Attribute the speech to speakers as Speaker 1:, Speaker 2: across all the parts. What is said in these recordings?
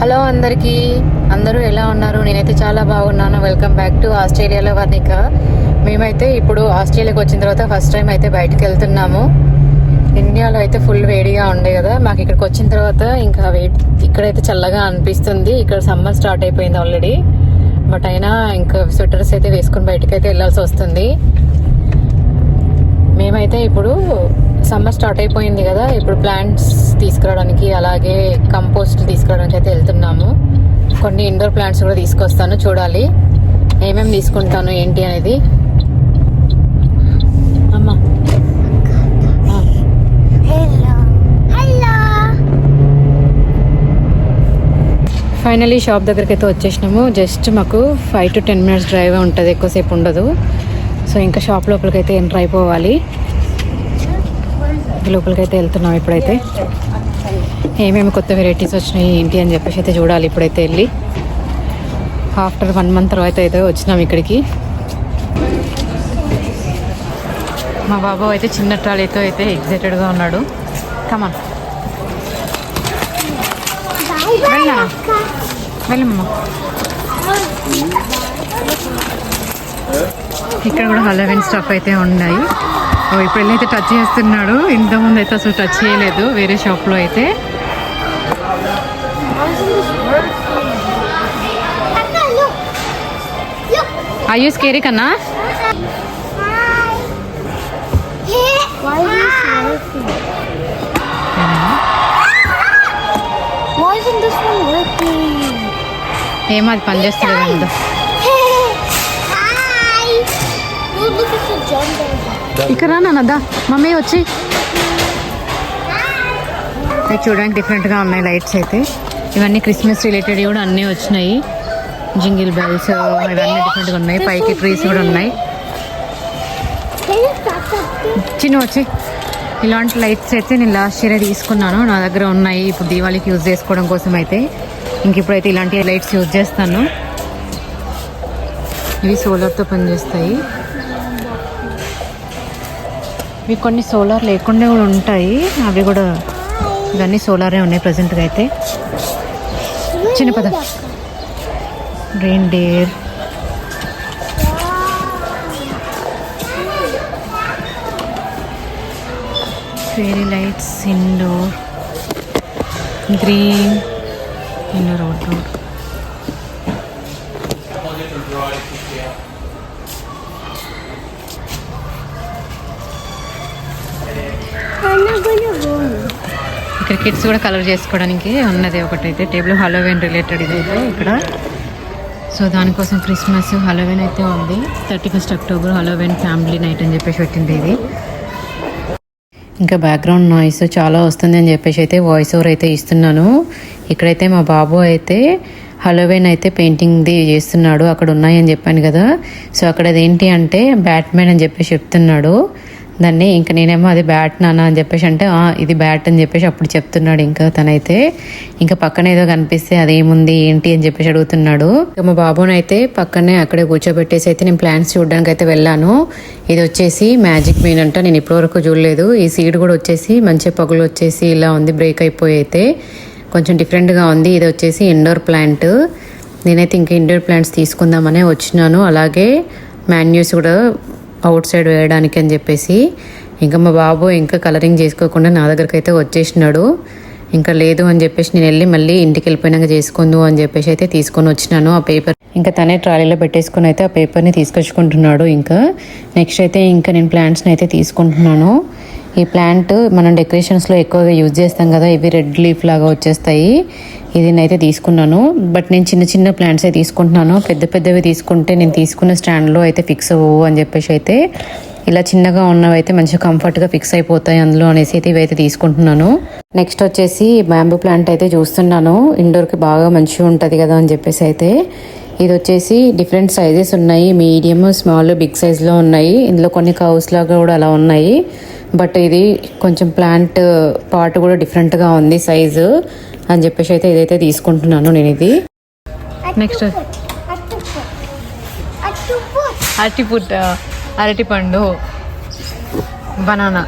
Speaker 1: Hello అందరికీ. అందరూ ఎలా ఉన్నారు? నేనైతే చాలా బాగున్నాను. వెల్కమ్ బ్యాక్ టు ఆస్ట్రేలియాలో వర్ణిక. మేమైతే ఇప్పుడు ఆస్ట్రేలియాకి వచ్చిన తర్వాత ఫస్ట్ టైం అయితే బయటకు వెళ్తున్నాము. ఇండియాలో అయితే ఫుల్ వేడిగా ఉండే కదా. మాకు ఇక్కడికి వచ్చిన తర్వాత ఇంకా వేడి ఇక్కడైతే చల్లగా అనిపిస్తుంది. ఇక్కడ సమ్మర్ స్టార్ట్ అయిపోయింది ఆల్రెడీ బట్ అయినా ఇంకా స్వెటర్స్ అయితే వేసుకొని బయటకు అయితే వెళ్ళాల్సి వస్తుంది. మేమైతే ఇప్పుడు సమ్మర్ స్టార్ట్ అయిపోయింది కదా. ఇప్పుడు ప్లాంట్స్ తీసుకురావడానికి అలాగే కంపోస్ట్ తీసుకురావడానికి కొన్ని ఇండోర్ ప్లాంట్స్ కూడా తీసుకొస్తాను చూడాలి. ఏమేమి తీసుకుంటాను ఏంటి అనేది. అమ్మా. ఫైనలీ షాప్ దగ్గరికి అయితే వచ్చేసినాము. జస్ట్ మాకు five to ten minutes drive ఉంటుంది ఎక్కువసేపు ఉండదు. సో ఇంకా షాప్ లోపలికి అయితే ఎంటర్ అయిపోవాలి లోపలికి అయితే వెళ్తున్నాం ఇప్పుడైతే. ఏమేమి కొత్త వెరైటీస్ వచ్చినాయి ఏంటి అని చెప్పేసి అయితే చూడాలి. ఇప్పుడైతే వెళ్ళి ఆఫ్టర్ వన్ మంత్ తర్వాత అయితే వచ్చినాం ఇక్కడికి. మా బాబు అయితే చిన్న ట్రాలీతో అయితే ఎగ్జైటెడ్గా ఉన్నాడు. కమన్ వెళ్ళనా? వెళ్ళమ్మా. ఇక్కడ కూడా హలోవిన్ స్టఫ్ అయితే ఉన్నాయి. ఇప్పుడు వెళ్ళి అయితే టచ్ చేస్తున్నాడు. ఇంతకుముందు అయితే అసలు టచ్ చేయలేదు. వేరే షాప్లో అయితే. స్కేరీ కన్నా
Speaker 2: Hi. Hey. Why is this working? Why isn't this one working?
Speaker 1: ఏమో అది కదా
Speaker 2: jumper.
Speaker 1: ఇక్కడ నాన్నదా మమ్మీ వచ్చి చూడడానికి డిఫరెంట్గా ఉన్నాయి లైట్స్ అయితే ఇవన్నీ క్రిస్మస్ రిలేటెడ్ కూడా అన్నీ వచ్చినాయి జింగిల్ బెల్స్ ఇవన్నీ డిఫరెంట్గా ఉన్నాయి. పైకి ట్రీస్ కూడా ఉన్నాయి? చిన్న వచ్చి. ఇలాంటి లైట్స్ అయితే నేను లాస్ట్ ఇయర్ తీసుకున్నాను. నా దగ్గర ఉన్నాయి. ఇప్పుడు దీవాళికి యూజ్ చేసుకోవడం కోసం అయితే ఇంక ఇప్పుడైతే ఇలాంటి లైట్స్ యూజ్ చేస్తాను. ఇవి సోలార్తో పనిచేస్తాయి. ఇవి కొన్ని సోలార్ లేకుండా కూడా ఉంటాయి. అవి కూడా ఇవన్నీ సోలారే ఉన్నాయి ప్రజెంట్గా అయితే. చిన్న పద. Reindeer. There lights lights green. Green
Speaker 2: outdoor.
Speaker 1: ఇక్కడ కిడ్స్ కూడా కలర్ చేసుకోవడానికి ఉన్నది ఒకటైతే. టేబుల్ హలోవెన్ రిలేటెడ్ ఇది అయితే ఇక్కడ. సో దానికోసం క్రిస్మస్ హలోవెన్ అయితే ఉంది. Thirty first October Halloween family night అని చెప్పేసి పెట్టింది ఇది. ఇంకా బ్యాక్గ్రౌండ్ నాయిస్ చాలా వస్తుంది అని చెప్పేసి అయితే వాయిస్ ఓవర్ అయితే ఇస్తున్నాను. ఇక్కడైతే మా బాబు అయితే హలోవెన్ అయితే పెయింటింగ్ది చేస్తున్నాడు. అక్కడ ఉన్నాయని చెప్పాను కదా. సో అక్కడ అదేంటి అంటే బ్యాట్మెన్ అని చెప్పేసి చెప్తున్నాడు. దాన్ని ఇంకా నేనేమో అది బ్యాట్ నాన్న అని చెప్పేసి అంటే ఇది బ్యాట్ అని చెప్పేసి అప్పుడు చెప్తున్నాడు ఇంకా తనైతే. ఇంకా పక్కన ఏదో కనిపిస్తే అదేముంది? ఏంటి? అని చెప్పేసి అడుగుతున్నాడు. ఇక మా బాబునైతే పక్కనే అక్కడే కూర్చోబెట్టేసి అయితే నేను ప్లాన్స్ చూడడానికి అయితే వెళ్ళాను. ఇది వచ్చేసి మ్యాజిక్ మీన్ అంట. నేను ఇప్పటివరకు చూడలేదు. ఈ సీడ్ కూడా వచ్చేసి మంచి పగులు వచ్చేసి ఇలా ఉంది బ్రేక్ అయిపోయి అయితే. కొంచెం డిఫరెంట్గా ఉంది. ఇది వచ్చేసి ఇండోర్ ప్లాంట్. నేనైతే ఇంకా ఇండోర్ ప్లాంట్స్ తీసుకుందామనే వచ్చినాను. అలాగే మాన్యూస్ కూడా అవుట్ సైడ్ వేయడానికి అని చెప్పేసి ఇంకా మా బాబు ఇంకా కలరింగ్ చేసుకోకుండా నా దగ్గరికి అయితే వచ్చేసినాడు. ఇంకా లేదు అని చెప్పేసి నేను వెళ్ళి మళ్ళీ ఇంటికి వెళ్ళిపోయినాక చేసుకుందు అని చెప్పేసి అయితే తీసుకొని వచ్చినాను ఆ పేపర్ ఇంకా తనే ట్రాలీలో పెట్టేసుకుని అయితే ఆ పేపర్ని తీసుకొచ్చుకుంటున్నాడు. ఇంకా నెక్స్ట్ అయితే ఇంకా నేను ప్లాంట్స్ని అయితే తీసుకుంటున్నాను. ఈ ప్లాంట్ మనం డెకరేషన్స్లో ఎక్కువగా యూజ్ చేస్తాం కదా ఇవి రెడ్ లీఫ్ లాగా వచ్చేస్తాయి. ఇది అయితే తీసుకున్నాను. బట్ నేను చిన్న చిన్న ప్లాంట్స్ అయితే తీసుకుంటున్నాను. పెద్ద పెద్దవి తీసుకుంటే నేను తీసుకున్న స్టాండ్లో అయితే ఫిక్స్ అవ్వవు అని చెప్పేసి అయితే ఇలా చిన్నగా ఉన్నవి అయితే మంచిగా కంఫర్ట్గా ఫిక్స్ అయిపోతాయి అందులో అనేసి అయితే ఇవైతే తీసుకుంటున్నాను. నెక్స్ట్ వచ్చేసి బ్యాంబూ ప్లాంట్ అయితే చూస్తున్నాను. ఇండోర్కి బాగా మంచిగా ఉంటుంది కదా అని చెప్పేసి అయితే ఇది వచ్చేసి డిఫరెంట్ సైజెస్ ఉన్నాయి. మీడియం స్మాల్ బిగ్ సైజ్లో ఉన్నాయి. ఇందులో కొన్ని కౌస్ లాగా కూడా అలా ఉన్నాయి. బట్ ఇది కొంచెం ప్లాంట్ పార్ట్ కూడా డిఫరెంట్గా ఉంది సైజు అని చెప్పేసి అయితే ఇదైతే తీసుకుంటున్నాను నేను ఇది. Next
Speaker 2: Octopus. Octopus.
Speaker 1: అరటి పుట్ట అరటి పండు బనానా.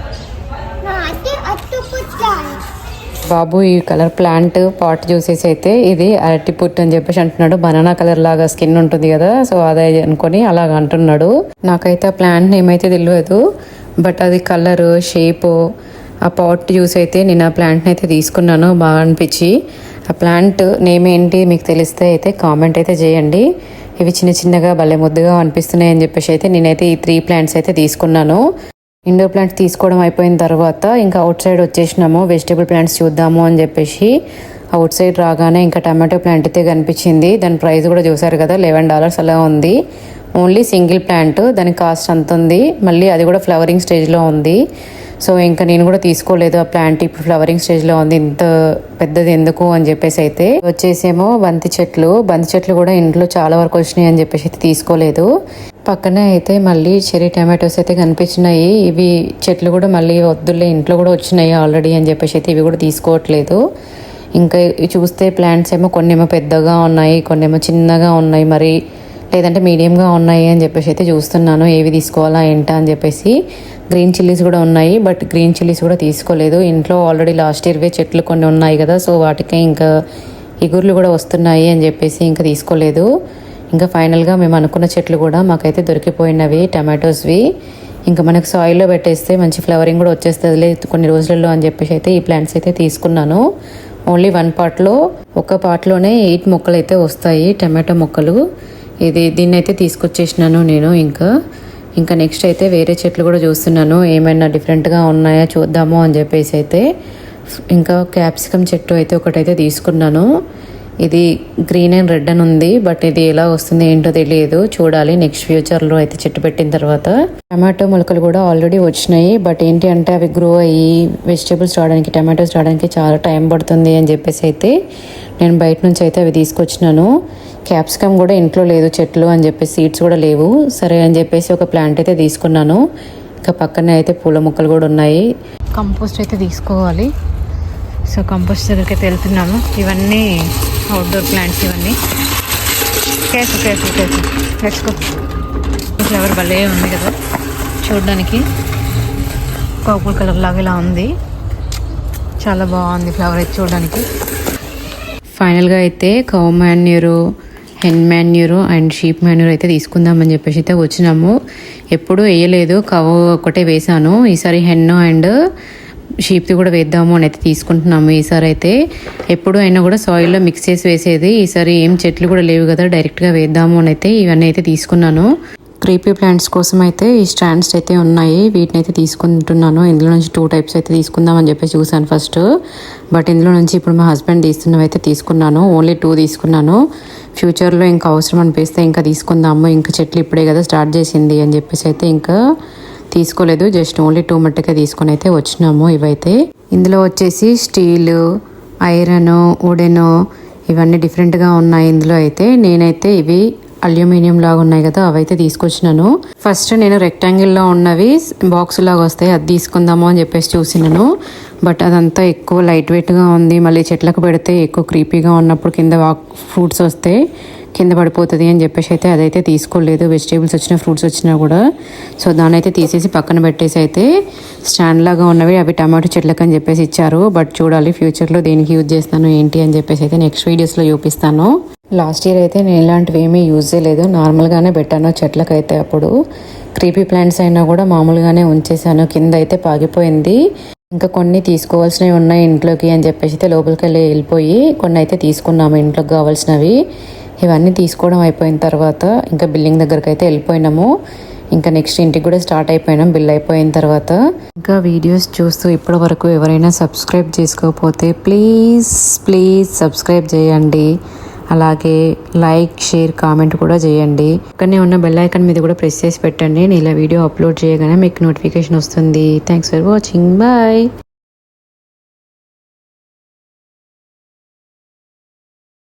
Speaker 1: బాబు ఈ కలర్ ప్లాంట్ పాట్ చూసేసి అయితే ఇది అరటి పుట్టు అని చెప్పేసి అంటున్నాడు. బనానా కలర్ లాగా స్కిన్ ఉంటుంది కదా సో అదే అనుకొని అలాగ అంటున్నాడు. నాకైతే ఆ ప్లాంట్ నేమ్ అయితే తెలియదు బట్ అది కలర్ షేపు ఆ పాట్ చూసి అయితే నేను ఆ ప్లాంట్ని అయితే తీసుకున్నాను. బాగా అనిపించి ఆ ప్లాంట్ నేమ్ ఏంటి మీకు తెలిస్తే అయితే కామెంట్ అయితే చేయండి. ఇవి చిన్న చిన్నగా భలే ముద్దుగా అనిపిస్తున్నాయి అని చెప్పేసి అయితే నేనైతే ఈ త్రీ ప్లాంట్స్ అయితే తీసుకున్నాను. ఇండోర్ ప్లాంట్స్ తీసుకోవడం అయిపోయిన తర్వాత ఇంకా అవుట్ సైడ్ వచ్చేసినాము. వెజిటేబుల్ ప్లాంట్స్ చూద్దాము అని చెప్పేసి అవుట్ సైడ్ రాగానే ఇంకా టమాటో ప్లాంట్ అయితే కనిపించింది. దాని ప్రైస్ కూడా చూసారు కదా లెవెన్ డాలర్స్ అలా ఉంది. ఓన్లీ సింగిల్ ప్లాంట్ దాని కాస్ట్ అంత ఉంది. మళ్ళీ అది కూడా ఫ్లవరింగ్ స్టేజ్లో ఉంది. సో ఇంకా నేను కూడా తీసుకోలేదు. ఆ ప్లాంట్ ఇప్పుడు ఫ్లవరింగ్ స్టేజ్లో ఉంది. ఇంత పెద్దది ఎందుకు అని చెప్పేసి అయితే వచ్చేసేమో బంతి చెట్లు. బంతి చెట్లు కూడా ఇంట్లో చాలా వరకు వచ్చినాయి అని చెప్పేసి అయితే తీసుకోలేదు. పక్కనే అయితే మళ్ళీ చెరీ టమాటోస్ అయితే కనిపించినాయి. ఇవి చెట్లు కూడా మళ్ళీ వద్దులే ఇంట్లో కూడా వచ్చినాయి ఆల్రెడీ అని చెప్పేసి అయితే ఇవి కూడా తీసుకోవట్లేదు. ఇంకా ఇవి చూస్తే ప్లాంట్స్ ఏమో కొన్ని ఏమో పెద్దగా ఉన్నాయి కొన్ని ఏమో చిన్నగా ఉన్నాయి మరి లేదంటే మీడియంగా ఉన్నాయి అని చెప్పేసి అయితే చూస్తున్నాను. ఏవి తీసుకోవాలా ఏంటా అని చెప్పేసి. గ్రీన్ చిల్లీస్ కూడా ఉన్నాయి బట్ గ్రీన్ చిల్లీస్ కూడా తీసుకోలేదు. ఇంట్లో ఆల్రెడీ లాస్ట్ ఇయర్వే చెట్లు కొన్ని ఉన్నాయి కదా సో వాటికి ఇంకా ఇగుర్లు కూడా వస్తున్నాయి అని చెప్పేసి ఇంకా తీసుకోలేదు. ఇంకా ఫైనల్గా మేము అనుకున్న చెట్లు కూడా మాకైతే దొరికిపోయినవి టమాటోస్వి. ఇంకా మనకు సాయిల్లో పెట్టేస్తే మంచి ఫ్లవరింగ్ కూడా వచ్చేస్తుంది కొన్ని రోజులలో అని చెప్పేసి అయితే ఈ ప్లాంట్స్ అయితే తీసుకున్నాను. ఓన్లీ వన్ పార్ట్లో ఒక పార్ట్లోనే ఎయిట్ మొక్కలు అయితే వస్తాయి టమాటో మొక్కలు. ఇది దీన్ని అయితే తీసుకొచ్చేసినాను నేను ఇంకా. ఇంకా నెక్స్ట్ అయితే వేరే చెట్లు కూడా చూస్తున్నాను. ఏమైనా డిఫరెంట్గా ఉన్నాయా చూద్దాము అని చెప్పేసి అయితే ఇంకా క్యాప్సికమ్ చెట్టు అయితే ఒకటైతే తీసుకున్నాను. ఇది గ్రీన్ అండ్ రెడ్ అని ఉంది బట్ ఇది ఎలా వస్తుంది ఏంటో తెలియదు. చూడాలి నెక్స్ట్ ఫ్యూచర్లో అయితే చెట్టు పెట్టిన తర్వాత. టమాటో మొలకలు కూడా ఆల్రెడీ వచ్చినాయి బట్ ఏంటి అంటే అవి గ్రో అయ్యి వెజిటేబుల్స్ రావడానికి టమాటోస్ రావడానికి చాలా టైం పడుతుంది అని చెప్పేసి అయితే నేను బయట నుంచి అయితే అవి తీసుకొచ్చినాను. క్యాప్సికమ్ కూడా ఇంట్లో లేదు చెట్లు అని చెప్పేసి సీడ్స్ కూడా లేవు. సరే అని చెప్పేసి ఒక ప్లాంట్ అయితే తీసుకున్నాను. ఇంకా పక్కనే అయితే పూల మొక్కలు కూడా ఉన్నాయి. కంపోస్ట్ అయితే తీసుకోవాలి. సో కంపోస్ట్ దగ్గరికి అయితే వెళ్తున్నాము ఇవన్నీ అవుట్డోర్ ప్లాంట్స్ ఇవన్నీ. కేసు కేసు కేసు తెచ్చుకో ఫ్లవర్ భలే ఉంది కదా. చూడడానికి పర్పుల్ కలర్ లాగా ఇలా ఉంది. చాలా బాగుంది ఫ్లవర్ అయితే చూడడానికి. ఫైనల్గా అయితే cow manure hen manure and sheep manure అయితే తీసుకుందామని చెప్పేసి అయితే వచ్చినాము. ఎప్పుడూ వేయలేదు. కవ్ ఒకటే వేసాను. ఈసారి హెన్ అండ్ షీప్ది కూడా వేద్దాము అని అయితే తీసుకుంటున్నాము ఈసారి అయితే. ఎప్పుడు అయినా కూడా సాయిల్లో మిక్స్ చేసి వేసేది. ఈసారి ఏం చెట్లు కూడా లేవు కదా డైరెక్ట్గా వేద్దాము అని అయితే ఇవన్నీ అయితే తీసుకున్నాను. క్రీపీ ప్లాంట్స్ కోసం అయితే ఈ స్టాండ్స్ అయితే ఉన్నాయి. వీటిని అయితే తీసుకుంటున్నాను. ఇందులో నుంచి టూ టైప్స్ అయితే తీసుకుందామని చెప్పేసి చూసాను ఫస్ట్ బట్ ఇందులో నుంచి ఇప్పుడు మా హస్బెండ్ తీస్తున్నవి అయితే తీసుకున్నాను. ఓన్లీ టూ తీసుకున్నాను. ఫ్యూచర్లో ఇంకా అవసరం అనిపిస్తే ఇంకా తీసుకుందాము. ఇంకా చెట్లు ఇప్పుడే కదా స్టార్ట్ చేసింది అని చెప్పేసి అయితే ఇంకా తీసుకోలేదు. జస్ట్ ఓన్లీ టూ మట్టుకే తీసుకొని అయితే వచ్చినాము ఇవైతే. ఇందులో వచ్చేసి స్టీల్ ఐరన్ వుడెన్ ఇవన్నీ డిఫరెంట్గా ఉన్నాయి ఇందులో అయితే. నేనైతే ఇవి అల్యూమినియం లాగా ఉన్నాయి కదా అవైతే తీసుకొచ్చినాను. ఫస్ట్ నేను రెక్టాంగిల్లో ఉన్నవి బాక్స్ లాగా వస్తాయి అది తీసుకుందాము అని చెప్పేసి చూసినాను. బట్ అదంతా ఎక్కువ లైట్ వెయిట్గా ఉంది మళ్ళీ చెట్లకు పెడితే ఎక్కువ క్రీపీగా ఉన్నప్పుడు కింద ఫ్రూట్స్ వస్తాయి. కింద పడిపోతుంది అని చెప్పేసి అయితే అదైతే తీసుకోలేదు. వెజిటేబుల్స్ వచ్చిన ఫ్రూట్స్ వచ్చినా కూడా. సో దాన్ని అయితే తీసేసి పక్కన పెట్టేసి అయితే స్టాండ్ లాగా ఉన్నవి అవి టమాటో చెట్లకు అని చెప్పేసి ఇచ్చారు. బట్ చూడాలి ఫ్యూచర్లో దేనికి యూజ్ చేస్తాను ఏంటి అని చెప్పేసి అయితే నెక్స్ట్ వీడియోస్లో చూపిస్తాను. లాస్ట్ ఇయర్ అయితే నేను ఇలాంటివి ఏమీ యూజ్ చేయలేదు. నార్మల్గానే పెట్టాను చెట్లకైతే అప్పుడు. క్రీపీ ప్లాంట్స్ అయినా కూడా మామూలుగానే ఉంచేసాను. కింద అయితే పాగిపోయింది. ఇంకా కొన్ని తీసుకోవాల్సినవి ఉన్నాయి ఇంట్లోకి అని చెప్పేసి అయితే లోపలికి వెళ్ళి వెళ్ళిపోయి కొన్ని అయితే తీసుకున్నాము ఇంట్లోకి కావాల్సినవి. ఇవన్నీ తీసుకోవడం అయిపోయిన తర్వాత ఇంకా బిల్డింగ్ దగ్గరికి అయితే వెళ్ళిపోయినాము. ఇంకా నెక్స్ట్ ఇంటికి కూడా స్టార్ట్ అయిపోయినాం బిల్ అయిపోయిన తర్వాత. ఇంకా వీడియోస్ చూస్తూ ఇప్పటి వరకు ఎవరైనా సబ్స్క్రైబ్ చేసుకోకపోతే ప్లీజ్ ప్లీజ్ సబ్స్క్రైబ్ చేయండి. అలాగే లైక్ షేర్ కామెంట్ కూడా చేయండి. ఇక్కడనే ఉన్న బెల్ ఐకాన్ మీద కూడా ప్రెస్ చేసి పెట్టండి. నేను ఇలా వీడియో అప్లోడ్ చేయగానే మీకు నోటిఫికేషన్ వస్తుంది. Thanks for watching. బాయ్.